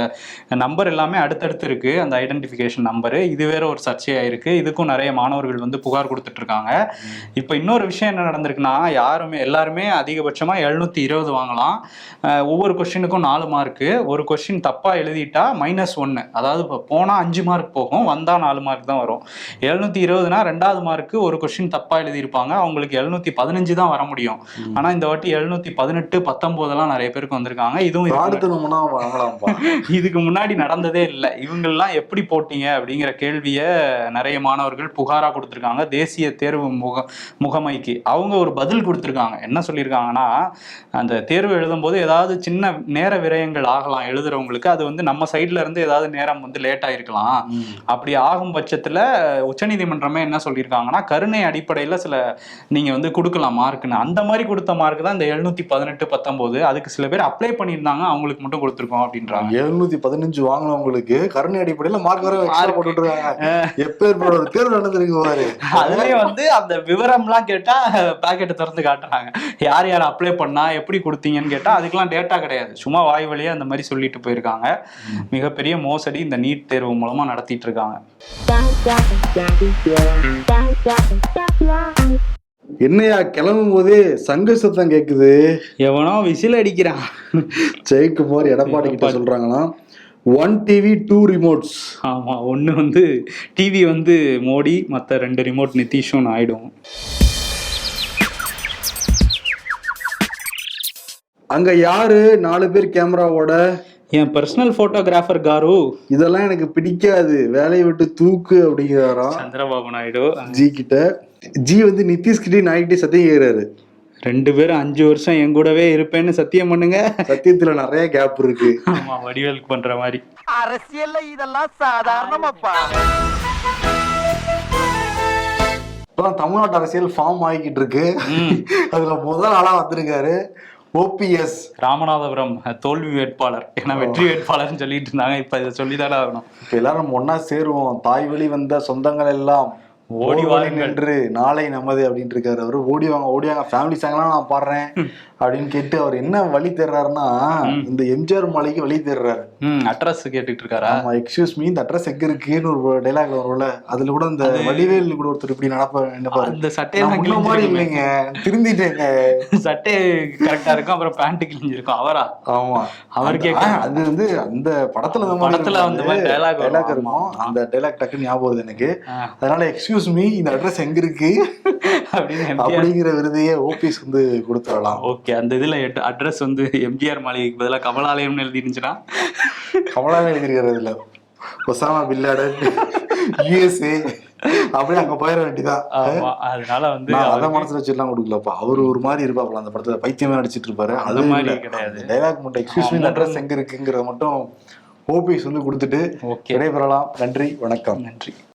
நம்பர் எல்லாமே அடுத்தடுத்து இருக்கு. அந்த ஐடென்டிஃபிகேஷன் நம்பரு இது வேற ஒரு சர்ச்சையா இருக்கு இதுக்கும் நிறைய மாணவர்கள் வந்து புகார் கொடுத்துட்டு இருக்காங்க இப்போ இன்னொரு விஷயம் என்ன நடந்திருக்குன்னா யாருமே எல்லாருமே அதிகபட்சமா எழுநூத்தி இருபது வாங்கலாம். ஒவ்வொரு கொஸ்டினுக்கும் நாலு மார்க்கு ஒரு கொஸ்டின் தப்பா எழுதிட்டா மைனஸ் ஒன்று அதாவது இப்போ போனா அஞ்சு மார்க் போகும் வந்தா நாலு மார்க் தான் வரும். எழுநூத்தி இருபதுனா ரெண்டாவது மார்க்கு ஒரு கொஸ்டின் தப்பா எழுதியிருப்பாங்க. அவங்களுக்கு எழுநூத்தி பதினஞ்சு தான் வர முடியும். ஆனா இந்த வாட்டி எழுநூத்தி பதினெட்டு பத்தொன்பதெல்லாம் நிறைய பேருக்கு வந்திருக்காங்க. இதுவும் இதுக்கு முன்னாடி நடந்ததே இல்லை. இவங்கெல்லாம் எப்படி போட்டீங்க அப்படிங்கிற கேள்வியை நிறைய மாணவர்கள் புகாரா கொடுத்துருக்காங்க. தேசிய தேர்வு முக முகமைக்கு. அவங்க ஒரு பதில் கொடுத்துருக்காங்க. என்ன சொல்லியிருக்காங்கன்னா அந்த தேர்வு எழுதும்போது ஏதாவது சின்ன நேர விரயங்கள் ஆகலாம் எழுதுறவங்களுக்கு. அது வந்து நம்ம சைட்ல இருந்து ஏதாவது நேரம் வந்து லேட் ஆயிருக்கலாம். அப்படி ஆகும் பட்சத்துல உச்சநீதிமன்றமே என்ன சொல்லியிருக்காங்கன்னா கருணை அடிப்படையில சில நீங்க வந்து கொடுக்கலாம் மார்க்னு அந்த மாதிரி கொடுத்த மார்க் தான் இந்த எழுநூத்தி பதினெட்டு பத்தொன்பது அதுக்கு சில பேர் அப்ளை பண்ணியிருந்தாங்க அவங்களுக்கு மட்டும் கொடுத்துருக்கோம் அப்படின்றாங்க எழுநூத்தி பதினஞ்சு வாங்கினவங்களுக்கு கருணை அடிப்படையில மார்க் வர. போட்டுட்டு இருக்காங்க எப்பேற்பட்ட ஒரு தேர்வு நடந்திருக்கு பாரு அதுலயும் வந்து அந்த விவரம்லாம் கேட்டா பாக்கெட்டை திறந்து காட்டுறாங்க யார் யார் அப்ளை பண்ணா எப்படி கொடுத்தீங்கன்னு கேட்டா அதுக்கெல்லாம் டேட்டா கிடையாது சும்மா வாய் வழியா அந்த மாதிரி சொல்லிட்டு போயிருக்காங்க மிகப்பெரிய மோசடி இந்த நீட் தேர்வு மூலமா நடத்திட்டு இருக்காங்க என்னையா கிளம்பும் போதே சங்க சத்தம் கேக்குது? எவனோ விசில் அடிக்கிறான். ஜெயக்குமார் எடப்பாடி கிட்ட. சொல்றாங்கன்னா ஒன் டிவி டூ ரிமோட்ஸ் ஆமா ஒண்ணு வந்து டிவி வந்து மோடி மத்த ரெண்டு ரிமோட் நிதிஷும் ஆயிடும் அங்க யாரு? நாலு பேர் கேமராவோட. என் பர்சனல் போட்டோகிராஃபர் காரு. இதெல்லாம் எனக்கு பிடிக்காது. வேலையை விட்டு தூக்கு அப்படிங்கிறாராம். சந்திரபாபு நாயுடு. ஜி கிட்ட. ஜி வந்து நிதிஷ் கிட்டே நாய்கிட்டே சத்தியம் கேக்குறாரு. ரெண்டு பேரும் அஞ்சு வருஷம் என் கூடவே இருப்பேன்னு சத்தியம் பண்ணுங்க. சத்தியத்துல நிறைய கேப் இருக்கு. ஆமா வடிவேலுக்கு பண்ற மாதிரி. அரசியல்ல இதெல்லாம் சாதாரணமாப்பா. இப்பதான் தமிழ்நாட்டு அரசியல் ஃபார்ம் ஆகிக்கிட்டு இருக்கு. அதுல முதல் ஆளா வந்திருக்காரு ஓபிஎஸ் ராமநாதபுரம் தோல்வி வேட்பாளர். ஏன்னா வெற்றி வேட்பாளர்னு சொல்லிட்டு இருந்தாங்க இப்ப இதை சொல்லிதானே ஆகணும். இப்ப எல்லாரும் நம்ம ஒண்ணா சேருவோம். தாய் வழி வந்த சொந்தங்கள் எல்லாம். ஓடி வாருங்கள். நின்று நாளை நமது அப்படின்ட்டு இருக்காரு அவரு. ஓடி வாங்க ஓடி வாங்க. ஃபேமிலி சாங்லாம் நான் பாடுறேன். அப்படின்னு கேட்டு அவர் என்ன வழி தேடுறாருன்னா இந்த எம்ஜிஆர் மாலைக்கு வழி தேடுறாரு. ம் அட்ரஸ் கேட்டுட்டு இருக்காரா ஆமா எக்ஸ்கியூஸ் மீ இந்த அட்ரஸ் எங்க இருக்குன்னு ஒரு டைலாக்ல வரும்ல. அதுல கூட இந்த வடிவேல் கூட ஒருத்தர் இப்படி நடப்ப நினைப்பாரு நான் முன்ன மாதிரி. இல்லைங்க. திருந்திட்டேங்க. சட்டை கரெக்டா இருக்கும் அப்புறம் பேண்ட் கிழிஞ்சிருக்கும். அவரா? ஆமா. அந்த- ஆ, அது வந்து அந்த படத்துல படத்துல அந்த மாதிரி வரும். டைலாக் இருக்கும். அந்த டைலாக் டக்குன்னு ஞாபகம் வருது எனக்கு. அதனால எக்ஸ்கியூஸ் மீ இந்த அட்ரஸ் எங்க இருக்கு? அப்படிங்கிற விருதையே ஓபிஎஸ் வந்து கொடுத்துடலாம். ஓகே. அந்த இதுல அட்ரஸ் வந்து எம்ஜிஆர் மாளிகைக்கு பதிலா கமலாலயம்னு எழுதி இருந்துச்சுன்னா கமலாவே எழுதிருக்கிறது இல்ல ஒசாமா பில்லாடன் யுஎஸ்ஏ அப்படியே அங்க போயிட வேண்டியதான் அதனால வந்து அதை மனசுல வச்சுலாம் கொடுக்கலப்பா. அவர் ஒரு மாதிரி இருப்பாப்ல அந்த படத்துல பைத்தியமே நடிச்சிட்டு இருப்பாரு. அது மாதிரி கிடையாது. டைலாக் மட்டும் எக்ஸ்கியூஸ் மீ அட்ரஸ் எங்க இருக்குங்கிறத மட்டும் ஓபிஎஸ் வந்து கொடுத்துட்டு ஓகே விடைபெறலாம். நன்றி வணக்கம். நன்றி.